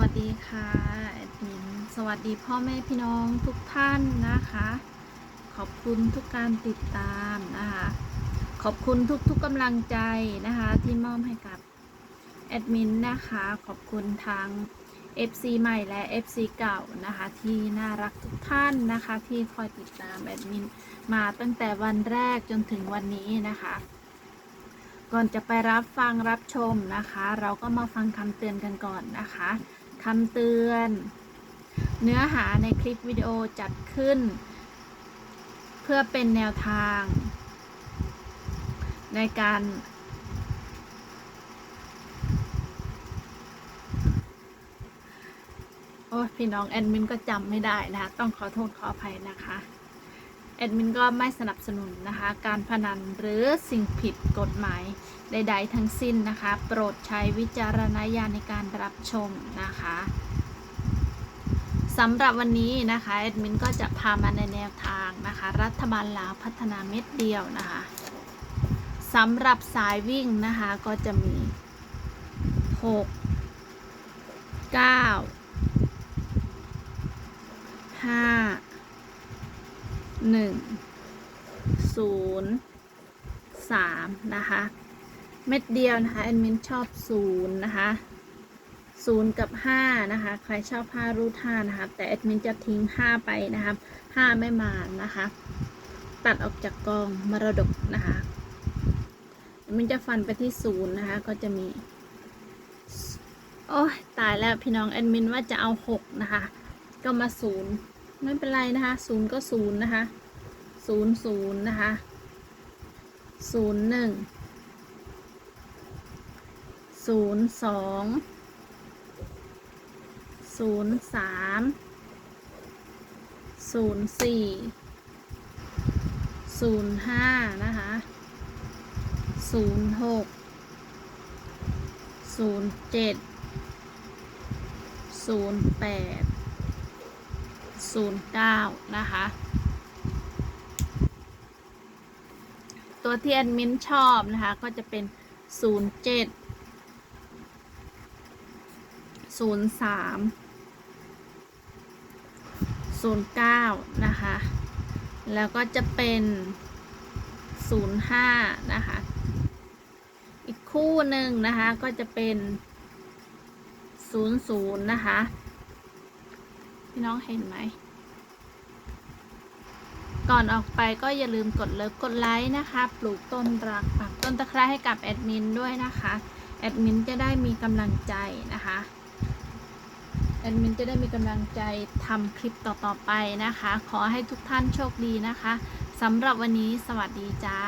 วัสดีค่ะแอดมิน สวัสดีพ่อแม่พี่น้องทุกท่านนะคะ ขอบคุณทุกการติดตามนะคะ ขอบคุณทุกๆกำลังใจนะคะ ที่มอบให้กับแอดมินนะคะ ขอบคุณทาง FC ใหม่และ FC เก่านะคะ ที่น่ารักทุกท่านนะคะ ที่คอยติดตามแอดมินมาตั้งแต่วันแรกจนถึงวันนี้นะคะ ก่อนจะไปรับฟังรับชมนะคะ เราก็มาฟังคำเตือนกันก่อนนะคะ คำเตือน เนื้อหาในคลิปวิดีโอจัดขึ้น เพื่อเป็นแนวทาง ในการ โอ้พี่น้องแอดมินก็จำไม่ได้นะคะ ต้องขอโทษขออภัยนะคะแอดมินก็ไม่สนับสนุนนะคะ การพนันหรือสิ่งผิดกฎหมาย ใด ๆ ทั้งสิ้นนะคะ โปรดใช้วิจารณญาณในการรับชมนะคะสำหรับวันนี้นะคะแอดมินก็จะพามาในแนวทางนะคะ รัฐบาลลาวพัฒนาเม็ดเดียวนะคะสำหรับสายวิ่งนะคะก็จะมี 6 9 5หนึ่งศูนย์สามนะคะ เม็ดเดียวนะคะแอดมินชอบศูนย์นะคะศูนย์กับห้านะคะ ใครชอบห้ารูดห้านะคะ แต่แอดมินจะทิ้งห้าไปนะคะห้าไม่มานะคะ ตัดออกจากกองมรดกนะคะแอดมินจะฟันไปที่ศูนย์นะคะ ก็จะมี โอ้ยตายแล้วพี่น้องแอดมินว่าจะเอาหกนะคะ ก็มาศูนย์ไม่เป็นไรนะคะศูนย์ก็ศูนย์นะคะศูนย์ศูนย์นะคะศูนย์หนึ่ง ศูนย์สองศูนย์สามศูนย์สี่ศูนย์ห้านะคะศูนย์หกศูนย์เจ็ดศูนย์แปด09นย์เก้านะคะ ตัวที่แอดมินชอบนะคะ ก็จะเป็น07 03 09นะคะ แล้วก็จะเป็น05นะคะ อีกคู่หนึ่งนะคะก็จะเป็น00นะคะ พี่น้องเห็นไหมก่อนออกไปก็อย่าลืมกดเลิฟกดไลค์นะคะ ปลูกต้นรักปักต้นตะไคร้ให้กับแอดมินด้วยนะคะ แอดมินจะได้มีกำลังใจนะคะ แอดมินจะได้มีกำลังใจทำคลิปต่อๆไปนะคะ ขอให้ทุกท่านโชคดีนะคะสำหรับวันนี้สวัสดีจ้า